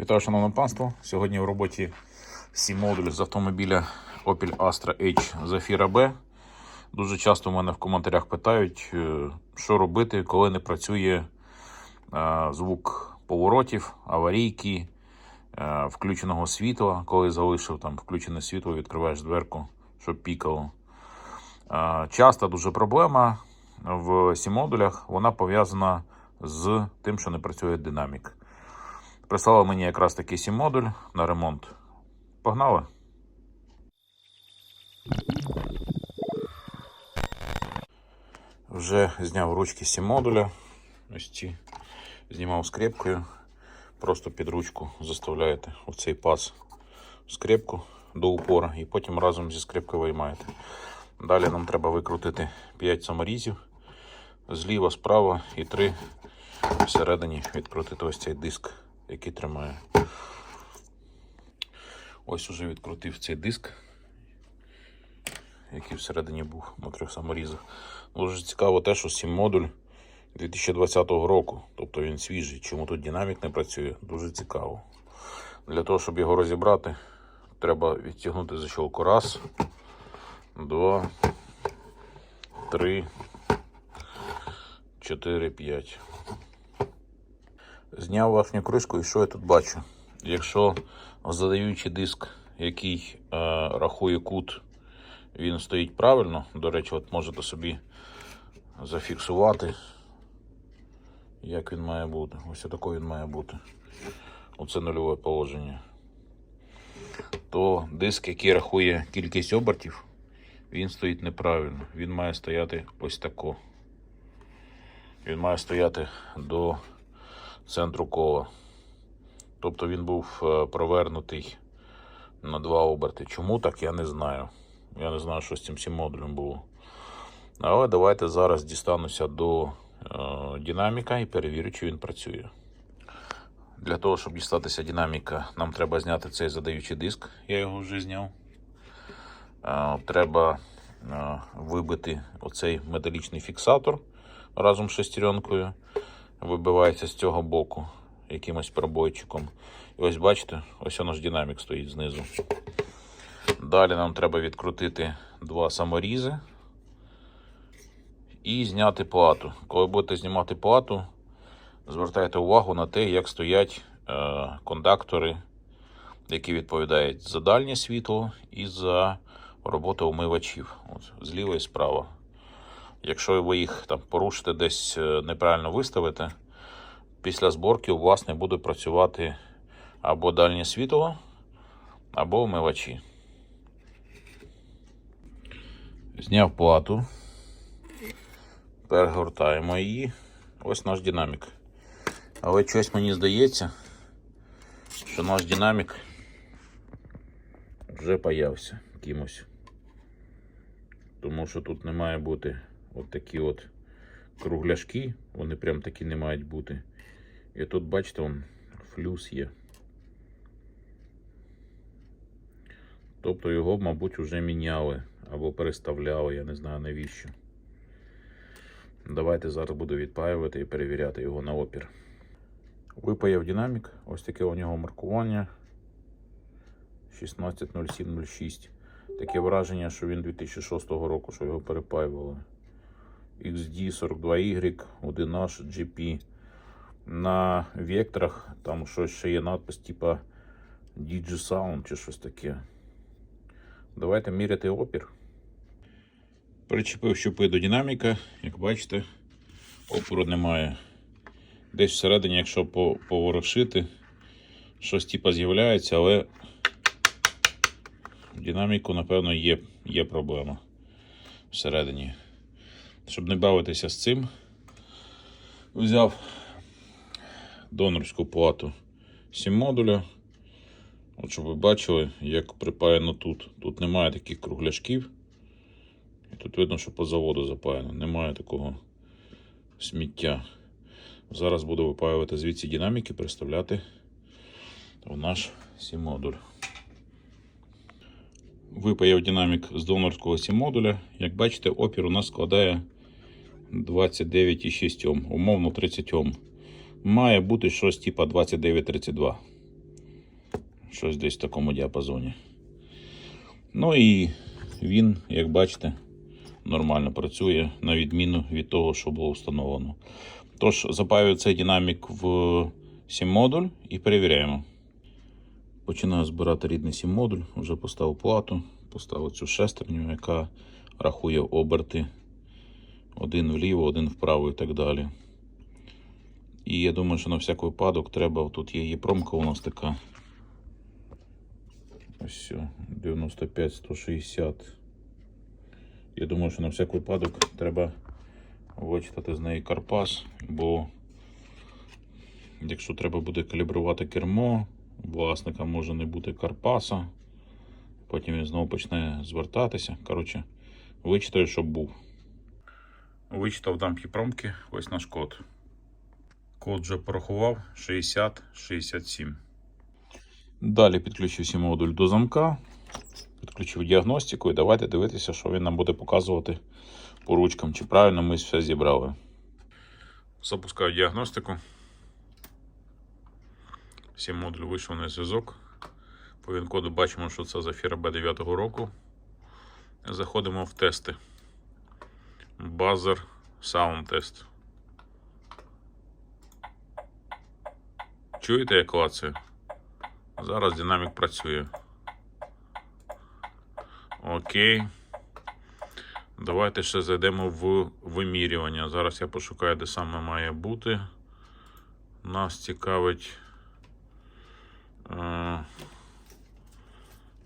Вітаю, шановне панство. Сьогодні в роботі сі модуль з автомобіля Opel Astra H Zafira B. Дуже часто в мене в коментарях питають, е, що робити, коли не працює е, звук поворотів, аварійки, е, включеного світла. Коли залишив там включене світло, відкриваєш дверку, щоб пікало. Часта дуже проблема в сі модулях. Вона пов'язана з тим, що не працює динамік. Прислала мені якраз такий сім модуль на ремонт. Погнали. Вже зняв ручки сім модуля. Ось ці знімав скрепкою. Просто під ручку заставляєте оцей паз в скрепку до упора і потім разом зі скрепкою виймаєте. Далі нам треба викрутити 5 саморізів зліва, справа і 3 всередині відкрутити ось цей диск, який тримає. Ось уже відкрутив цей диск, який всередині був на трьох саморізах. Дуже цікаво те, що 7 модуль 2020 року, тобто він свіжий. Чому тут динамік не працює? Дуже цікаво. Для того, щоб його розібрати, треба відтягнути защолку. Раз, два, три, чотири, п'ять. Зняв верхню кришку і що я тут бачу? Якщо задаючий диск, який е, рахує кут, він стоїть правильно. До речі, от можете собі зафіксувати, як він має бути. Ось такий він має бути. Оце нульове положення. То диск, який рахує кількість обертів, він стоїть неправильно. Він має стояти ось тако. Він має стояти до центру кола. Тобто він був е, провернутий на два оберти. Чому так, я не знаю. Я не знаю, що з цим всім модулем було. Але давайте зараз дістануся до е, динаміка і перевірю, чи він працює. Для того, щоб дістатися динаміка, нам треба зняти цей задаючий диск. Я його вже зняв. Е, треба е, вибити оцей металічний фіксатор разом з шестеренкою. Вибивається з цього боку якимось пробойчиком. І ось бачите, ось наш динамік стоїть знизу. Далі нам треба відкрутити два саморізи і зняти плату. Коли будете знімати плату, звертайте увагу на те, як стоять е, кондактори, які відповідають за дальнє світло і за роботу омивачів. От, зліва і справа. Якщо ви їх там порушите, десь е, неправильно виставите, після зборки у вас не буде працювати або дальнє світло, або омивачі. Зняв плату. Перегортаємо її. Ось наш динамік. Але щось мені здається, що наш динамік вже появився кимось. Тому що тут не має бути от такі от кругляшки, вони прям такі не мають бути. І тут, бачите, он флюс є. Тобто його, мабуть, вже міняли або переставляли, я не знаю навіщо. Давайте зараз буду відпаювати і перевіряти його на опір. Випаяв динамік, ось таке у нього маркування 160706. Таке враження, що він 2006 року, що його перепаювали. XD42Y, 1H GP. На векторах там щось ще є надпис, типа DigiSound чи щось таке. Давайте міряти опір. Причепив щупи до динаміка, як бачите, опору немає. Десь всередині, якщо поворушити, щось типа з'являється, але в динаміку, напевно, є, є проблема всередині. Щоб не бавитися з цим, взяв донорську плату 7 модуля. От щоб ви бачили, як припаяно тут. Тут немає таких кругляшків. І тут видно, що по заводу запаяно. Немає такого сміття. Зараз буду випаювати звідси динаміки, переставляти в наш 7 модуль. Випаяв динамік з донорського 7 модуля. Як бачите, опір у нас складає 29,6 Ом, умовно 30 Ом. Має бути щось типа 29,32. Щось десь в такому діапазоні. Ну і він, як бачите, нормально працює, на відміну від того, що було встановлено. Тож, запаюю цей динамік в сім-модуль і перевіряємо. Починаю збирати рідний сім-модуль, вже поставив плату, поставив цю шестерню, яка рахує оберти один вліво, один вправо і так далі. І я думаю, що на всяк випадок треба, тут є єпромка у нас така. Ось 95-160. Я думаю, що на всяк випадок треба вичитати з неї карпас, бо якщо треба буде калібрувати кермо, власника може не бути карпаса, потім він знову почне звертатися. Коротше, вичитаю, щоб був. Вичитав дампі промки, ось наш код. Код вже порахував 60-67. Далі підключився модуль до замка, підключив діагностику і давайте дивитися, що він нам буде показувати по ручкам, чи правильно ми все зібрали. Запускаю діагностику. Всі модуль вийшов на зв'язок. По він-коду бачимо, що це Zafira B9 року. Заходимо в тести. Sound Test. Чуєте, як клацає? Зараз динамік працює. Окей. Давайте ще зайдемо в вимірювання. Зараз я пошукаю, де саме має бути. Нас цікавить. Е,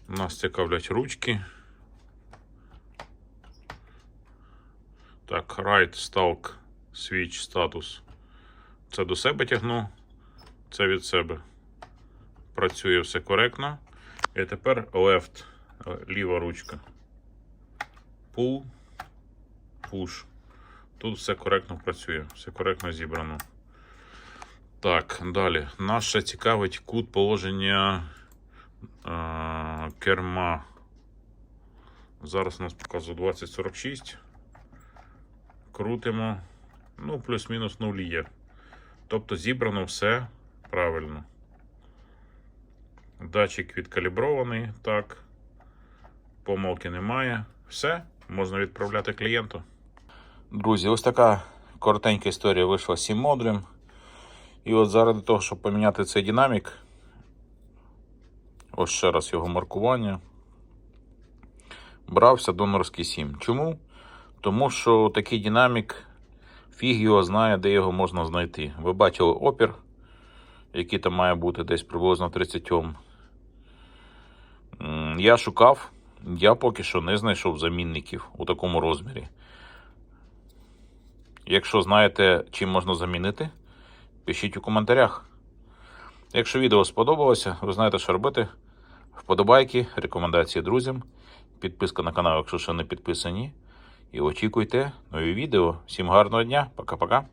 нас цікавлять ручки. Так, right stalk switch статус. Це до себе тягну, це від себе. Працює все коректно. І тепер left, ліва ручка. Pull, push. Тут все коректно працює, все коректно зібрано. Так, далі. Ще цікавить кут положення е, керма. Зараз у нас показує 2046. Крутимо. Ну, плюс-мінус 0 є. Тобто зібрано все правильно. Датчик відкалібрований, так. Помилки немає. Все, можна відправляти клієнту. Друзі, ось така коротенька історія вийшла з модулем. І от заради того, щоб поміняти цей динамік, ось ще раз його маркування. Брався донорський 7. Чому? Тому що такий динамік, фіг його знає, де його можна знайти. Ви бачили опір, який там має бути десь приблизно 30 Ом. М, Я шукав, я поки що не знайшов замінників у такому розмірі. Якщо знаєте, чим можна замінити, пишіть у коментарях. Якщо відео сподобалося, ви знаєте, що робити. Вподобайки, рекомендації друзям, підписка на канал, якщо ще не підписані. І очікуйте нові відео. Всім гарного дня, пока-пока.